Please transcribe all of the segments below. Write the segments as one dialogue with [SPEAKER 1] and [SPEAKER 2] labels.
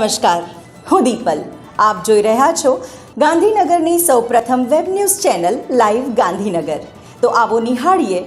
[SPEAKER 1] નમસ્કાર, હું દીપલ. આપ જોઈ રહ્યા છો ગાંધીનગરની સૌપ્રથમ web news channel live Gandhinagar. તો આવો નિહાળીએ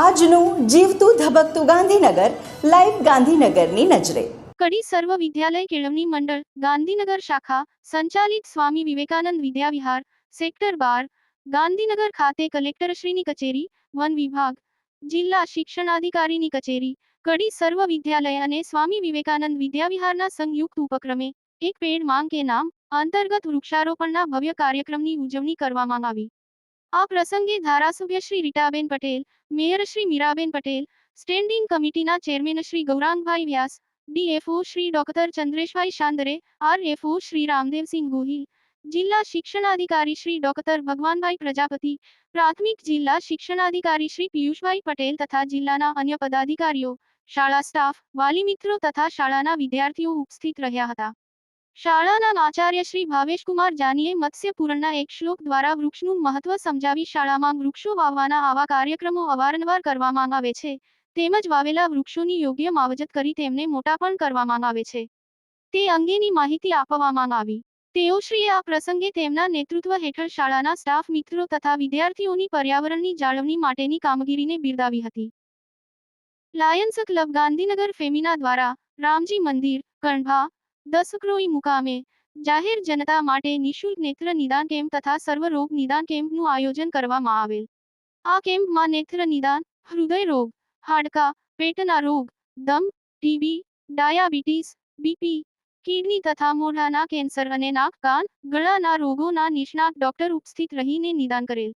[SPEAKER 1] આજનું જીવતું ધબકતું ગાંધીનગર, લાઈવ ગાંધીનગરની નજરે.
[SPEAKER 2] કડી સર્વ વિદ્યાલય કેળવણી મંડળ, ગાંધીનગર શાખા, સંચાલિત સ્વામી વિવેકાનંદ વિદ્યાવિહાર, સેક્ટર બાર, ગાંધીનગર ખાતે કલેક્ટરશ્રીની કચેરી, વન વિભાગ, જિલ્લા શિક્ષણાધિકારીની કચેરી કડી સર્વ વિદ્યાલય અને સ્વામી વિવેકાનંદ વિદ્યાવિહારના સંયુક્ત ઉપક્રમે એક પેડ માંગ કે નામ અંતર્ગત વૃક્ષારોપણના ભવ્ય કાર્યક્રમની ઉજવણી કરવામાં આવી. આ પ્રસંગે ધારાસભ્ય શ્રી રીટાબેન પટેલ, મેયર શ્રી મીરાબેન પટેલ, સ્ટેન્ડિંગ કમિટીના chairman Shri Gaurangbhai Vyas, D F O Shri doctor Chandreshbhai Shandare, R F O Shri Ramdevsinh Gohil, જિલ્લા શિક્ષણાધિકારી શ્રી ડોક્ટર ભગવાનભાઈ પ્રજાપતિ, પ્રાથમિક જિલ્લા શિક્ષણાધિકારી શ્રી પિયુષભાઈ પટેલ તથા જિલ્લાના અન્ય પદાધિકારીઓ શાળા સ્ટાફ વાલી મિત્રો તથા શાળાના વિદ્યાર્થીઓ ઉપસ્થિત રહ્યા હતા. શાળાના આચાર્ય શ્રી ભાવેશકુમાર જાનીએ મત્સ્યપુરણના એક શ્લોક દ્વારા વૃક્ષનું મહત્વ સમજાવી શાળામાં વૃક્ષો વાવવાના આવા કાર્યક્રમો અવારનવાર કરવામાં આવે છે, તેમજ વાવેલા વૃક્ષોની યોગ્ય માવજત કરી તેમને મોટા પણ કરવામાં આવે છે. તે અંગેની માહિતી આપવામાં આવી. તેઓશ્રીએ આ પ્રસંગે તેમના નેતૃત્વ હેઠળ શાળાના સ્ટાફ મિત્રો તથા વિદ્યાર્થીઓની પર્યાવરણની જાળવણી માટેની કામગીરીને બિરદાવી હતી. લાયન્સ ક્લબ ગાંધીનગર ફેમિના દ્વારા રામજી મંદિર કણભા દસક્રોઈ મુકામે જાહેર જનતા માટે નિઃશુલ્ક નેત્ર નિદાન કેમ્પ તથા સર્વરોગ નિદાન કેમ્પનું આયોજન કરવામાં આવેલ. આ કેમ્પમાં નેત્ર નિદાન, હૃદય રોગ, હાડકા, પેટના રોગ, દમ, ટીબી, ડાયાબિટીસ, બીપી, કિડની તથા મોઢાના કેન્સર અને નાક, કાન, ગળાના રોગોના નિષ્ણાત ડોક્ટર ઉપસ્થિત રહીને નિદાન કરેલ.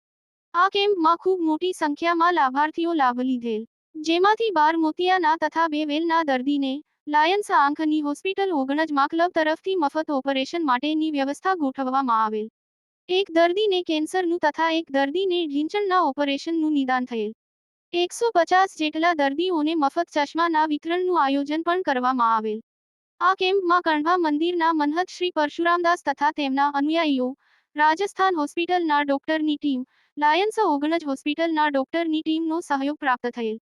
[SPEAKER 2] આ કેમ્પમાં ખૂબ મોટી સંખ્યામાં લાભાર્થીઓ લાભ લીધેલ. જેમાંથી બાર મોતિયાના તથા બે વેલના દર્દીને લાયન્સ આંખની હોસ્પિટલ ઓગણજમાં ક્લબ તરફથી મફત ઓપરેશન માટેની વ્યવસ્થા ગોઠવવામાં આવેલ. એક દર્દીને કેન્સરનું તથા એક દર્દીને ઢીંચણના ઓપરેશનનું નિદાન થયેલ. એકસો પચાસ જેટલા દર્દીઓને મફત ચશ્માના વિતરણનું આયોજન પણ કરવામાં આવેલ. આ કેમ્પમાં કણભા મંદિરના મનહત શ્રી પરશુરામદાસ તથા તેમના અનુયાયીઓ, રાજસ્થાન હોસ્પિટલના ડોક્ટરની ટીમ, લાયન્સ ઓગણજ હોસ્પિટલના ડોક્ટરની ટીમનો સહયોગ પ્રાપ્ત થયેલ.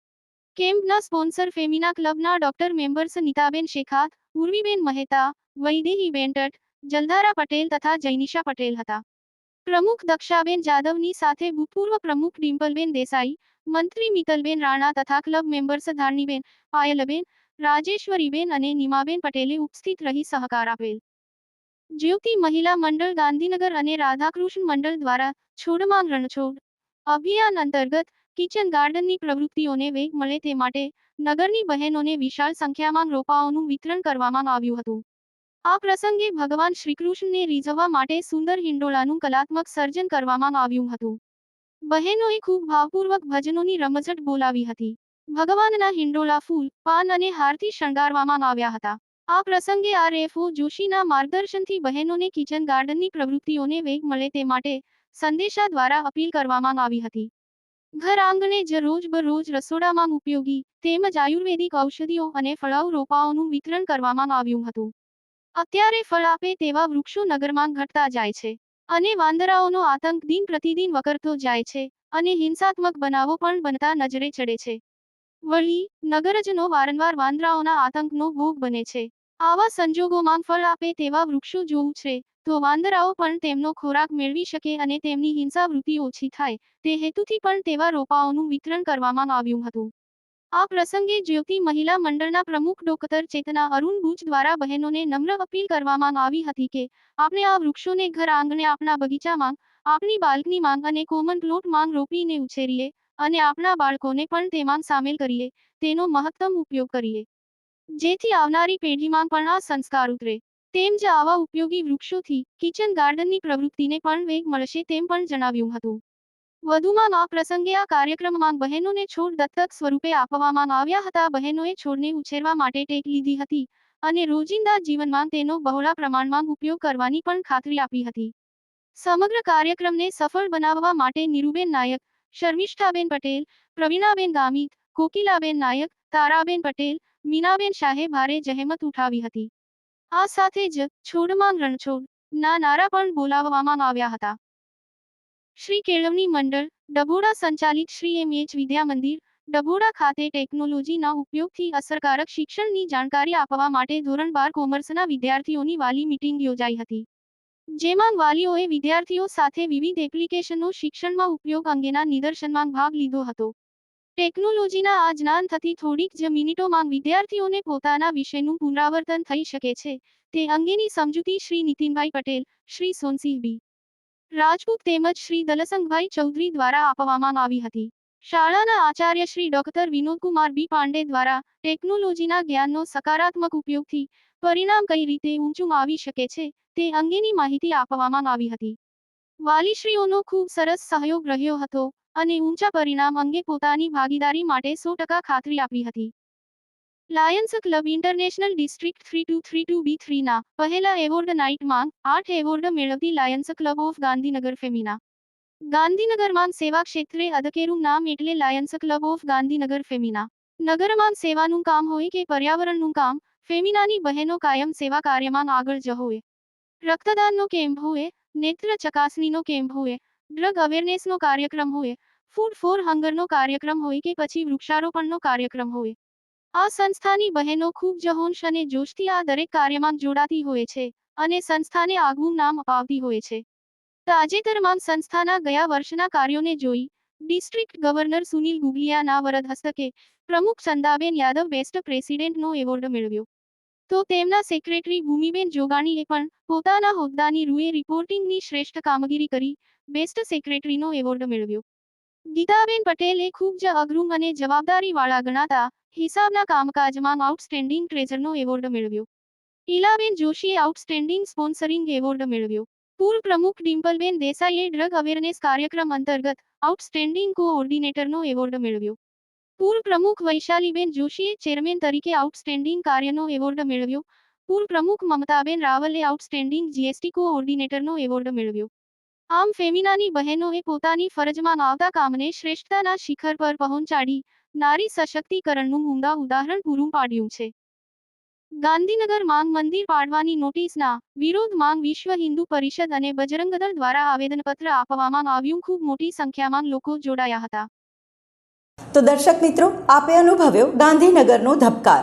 [SPEAKER 2] કેમ્પના સ્પોન્સર ફેમિના ક્લબના ડોક્ટર મેમ્બર્સ નીતાબેન શેખાત, ઉર્વીબેન મહેતા, વૈદેહી બેન્ટટ જલધારા પટેલ તથા જૈનિશા પટેલ હતા. પ્રમુખ દક્ષાબેન જાદવની સાથે ભૂતપૂર્વ પ્રમુખ ડિમ્પલબેન દેસાઈ, મંત્રી મિતલબેન રાણા તથા ક્લબ મેમ્બર્સ ધારણીબેન પાયલબેન, રાજેશ્વરીબેન અને નિમાબેન પટેલે ઉપસ્થિત રહી સહકાર આપેલ. જ્યોતિ મહિલા મંડળ ગાંધીનગર અને રાધાકૃષ્ણ મંડળ દ્વારા છોડમાં રણછોડ અભિયાન અંતર્ગત કિચન ગાર્ડનની પ્રવૃત્તિઓને વેગ મળે તે માટે નગરની બહેનોને વિશાળ સંખ્યામાં રોપાઓનું વિતરણ કરવામાં આવ્યું હતું. આ પ્રસંગે ભગવાન શ્રીકૃષ્ણને રીઝવવા માટે સુંદર હિંડોળાનું કલાત્મક સર્જન કરવામાં આવ્યું હતું. બહેનોએ ખૂબ ભાવપૂર્વક ભજનોની રમઝટ બોલાવી હતી. ભગવાનના હિંડોળા ફૂલ, પાન અને હારથી શણગારવામાં આવ્યા હતા. આ પ્રસંગે આરએફઓ જોશીના માર્ગદર્શનથી બહેનોને કિચન ગાર્ડનની પ્રવૃત્તિઓને વેગ મળે તે માટે સંદેશા દ્વારા અપીલ કરવામાં આવી હતી. ઘર આંગણે જ રોજબરોજ રસોડામાં ઉપયોગી તેમજ આયુર્વેદિક ઔષધિઓ અને ફળાઉ રોપાઓનું વિતરણ કરવામાં આવ્યું હતું. અત્યારે ફળ આપે તેવા વૃક્ષો નગરમાં ઘટતા જાય છે અને વાંદરાઓનો આતંક દિન પ્રતિદિન વકરતો જાય છે અને હિંસાત્મક બનાવો પણ બનતા નજરે ચડે છે. વળી, નગરજનો વારંવાર વાંદરાઓના આતંકનો ભોગ બને છે. આવા સંજોગોમાં ફળ આપે તેવા વૃક્ષો જોવું છે. તો વાંદરાઓ પણ તેમનો ખોરાક મેળવી શકે અને તેમની હિંસા વૃત્તિ ઓછી થાય. તે હેતુથી પણ તેવા રોપાઓનું વિતરણ કરવામાં આવ્યું હતું. આ પ્રસંગે જ્યોતિ મહિલા મંડળના પ્રમુખ ડોક્ટર ચેતના અરુણ ભુજ દ્વારા બહેનોને નમ્ર અપીલ કરવામાં આવી હતી કે, આપણે આ વૃક્ષોને ઘર આંગણે આપણા બગીચામાં, આપણી બાલ્કની માંગ અને કોમન પ્લોટ માંગ રોપીને ઉછેરીએ અને આપણા બાળકોને પણ તેમાં સામેલ કરીએ. તેનો મહત્તમ ઉપયોગ કરીએ. જેથી આવનારી પેઢીમાં પણ આ સંસ્કાર ઉતરે. તેમ જ આવા ઉપયોગી વૃક્ષોથી કિચન ગાર્ડનની પ્રવૃત્તિને પણ વેગ મળશે તેમ પણ જણાવ્યું હતું. વધુમાં આ પ્રસંગે આ કાર્યક્રમમાં બહેનોને છોડ દત્તક સ્વરૂપે આપવામાં આવ્યા હતા. બહેનોએ છોડને ઉછેરવા માટે ટેક લીધી હતી અને રોજિંદા જીવનમાં તેનો બહોળા પ્રમાણમાં ઉપયોગ કરવાની પણ ખાતરી આપી હતી. સમગ્ર કાર્યક્રમને સફળ બનાવવા માટે નીરુબેન નાયક, શર્મિષ્ઠાબેન પટેલ, પ્રવીણાબેન ગામિત, કોકિલાબેન નાયક, તારાબેન પટેલ મીનાબેન શાહે ભારે જહેમત ઉઠાવી હતી. આ સાથે જ છોડમાં રણછોડ, ના નારા પણ બોલાવવામાં આવ્યા હતા. શ્રી કેળવણી મંડળ, ડભોડા સંચાલિત શ્રી એમ એચ વિદ્યા મંદિર, ડભોડા ખાતે ટેકનોલોજીના ઉપયોગથી અસરકારક શિક્ષણની જાણકારી આપવા માટે ધોરણ બાર કોમર્સના વિદ્યાર્થીઓની વાલી મિટિંગ યોજાઈ હતી. જેમાં વાલીઓએ વિદ્યાર્થીઓ સાથે વિવિધ એપ્લિકેશનો શિક્ષણમાં ઉપયોગ અંગેના નિદર્શનમાં ભાગ લીધો હતો. ટેકનોલોજીના આ જ્ઞાન થકી થોડીક જ મિનિટોમાં વિદ્યાર્થીઓને પોતાના વિષયનું પુનરાવર્તન થઈ શકે છે. તે અંગેની સમજૂતી શ્રી નીતિનભાઈ પટેલ, શ્રી સોનસિંહ બી. રાજપૂત તેમજ શ્રી દલસંગભાઈ ચૌધરી દ્વારા આપવામાં આવી હતી. શાળાના આચાર્ય શ્રી ડોક્ટર વિનોદકુમાર બી પાંડે દ્વારા ટેકનોલોજીના જ્ઞાનનો સકારાત્મક ઉપયોગથી પરિણામ કઈ રીતે ઊંચું આવી શકે છે તે અંગેની માહિતી આપવામાં આવી હતી. વાલીશ્રીઓનો ખૂબ સરસ સહયોગ રહ્યો હતો. અને ઊંચા પરિણામ અંગે પોતાની ભાગીદારી માટે સો ખાતરી આપી હતી. Lions club international district three two three two B થ્રીના પહેલા એવોર્ડ નાઇટમાં આઠ એવોર્ડ મેળવતી Lions club of Gandhinagar Femina. ગાંધીનગરમાં સેવા ક્ષેત્રે અધકેરું નામ એટલે Lions club of Gandhinagar Femina. નગરમાં સેવાનું કામ હોય કે પર્યાવરણનું કામ, ફેમિનાની બહેનો કાયમ સેવા કાર્યમાં આગળ જ હોય રક્તદાનનો કેમ્પ હોય, નેત્ર ચકાસણીનો કેમ્પ હોય ડ્રગ અવેરનેસનો કાર્યક્રમ હોય ફૂડ ફોર હંગરનો કાર્યક્રમ હોય કે પછી વૃક્ષારોપણનો કાર્યક્રમ હોય. આ સંસ્થાની બહેનો ખૂબ જ અને જોશથી આ દરેક કાર્યમાં જોડાતી હોય છે અને સંસ્થાને આગવું નામ અપાવતી હોય છે. તાજેતરમાં સંસ્થાના ગયા વર્ષના કાર્યોને જોઈ, ડિસ્ટ્રિક્ટ ગવર્નર સુનિલ ગુગલિયાના વરદ હસ્તકે પ્રમુખ ચંદાબેન યાદવ બેસ્ટ પ્રેસિડેન્ટનો એવોર્ડ મેળવ્યો. તો તેમના સેક્રેટરી ભૂમિબેન જોગાણીએ પણ પોતાના હોદ્દાની રૂએ રિપોર્ટિંગની શ્રેષ્ઠ કામગીરી કરી બેસ્ટ સેક્રેટરીનો એવોર્ડ મેળવ્યો. ગીતાબેન પટેલે ખૂબ જ અઘરું અને જવાબદારીવાળા ગણાતા હિસાબના કામકાજમાં આઉટસ્ટેન્ડિંગ ટ્રેઝરનો એવોર્ડ મેળવ્યો. ઈલાબેન જોશીએ આઉટસ્ટેન્ડિંગ સ્પોન્સરિંગ એવોર્ડ મેળવ્યો. પૂર્વ પ્રમુખ ડિમ્પલબેન દેસાઈએ ડ્રગ અવેરનેસ કાર્યક્રમ અંતર્ગત આઉટસ્ટેન્ડિંગ કોઓર્ડિનેટરનો એવોર્ડ મેળવ્યો. પૂર્વ પ્રમુખ વૈશાલીબેન જોશીએ ચેરમેન તરીકે આઉટસ્ટેન્ડિંગ કાર્યનો એવોર્ડ મેળવ્યો. પૂર્વ પ્રમુખ મમતાબેન રાવલે આઉટસ્ટેન્ડિંગ જીએસટી કોઓર્ડિનેટરનો એવોર્ડ મેળવ્યો. આમ ફેમિનાની બહેનોએ પોતાની ફરજમાં આવતા કામને શ્રેષ્ઠતાના શિખર પર પહોંચાડી નારી સશક્તિકરણનું ઉમદા ઉદાહરણ પૂરું પાડ્યું છે. ગાંધીનગર માંગ મંદિર પાડવાની નોટિસના વિરોધ માંગ વિશ્વ હિન્દુ પરિષદ અને બજરંગદળ દ્વારા આવેદનપત્ર આપવામાં આવ્યું. ખૂબ મોટી સંખ્યામાં લોકો જોડાયા હતા.
[SPEAKER 1] તો દર્શક મિત્રો, આપે અનુભવ્યો ગાંધીનગરનો ધબકાર.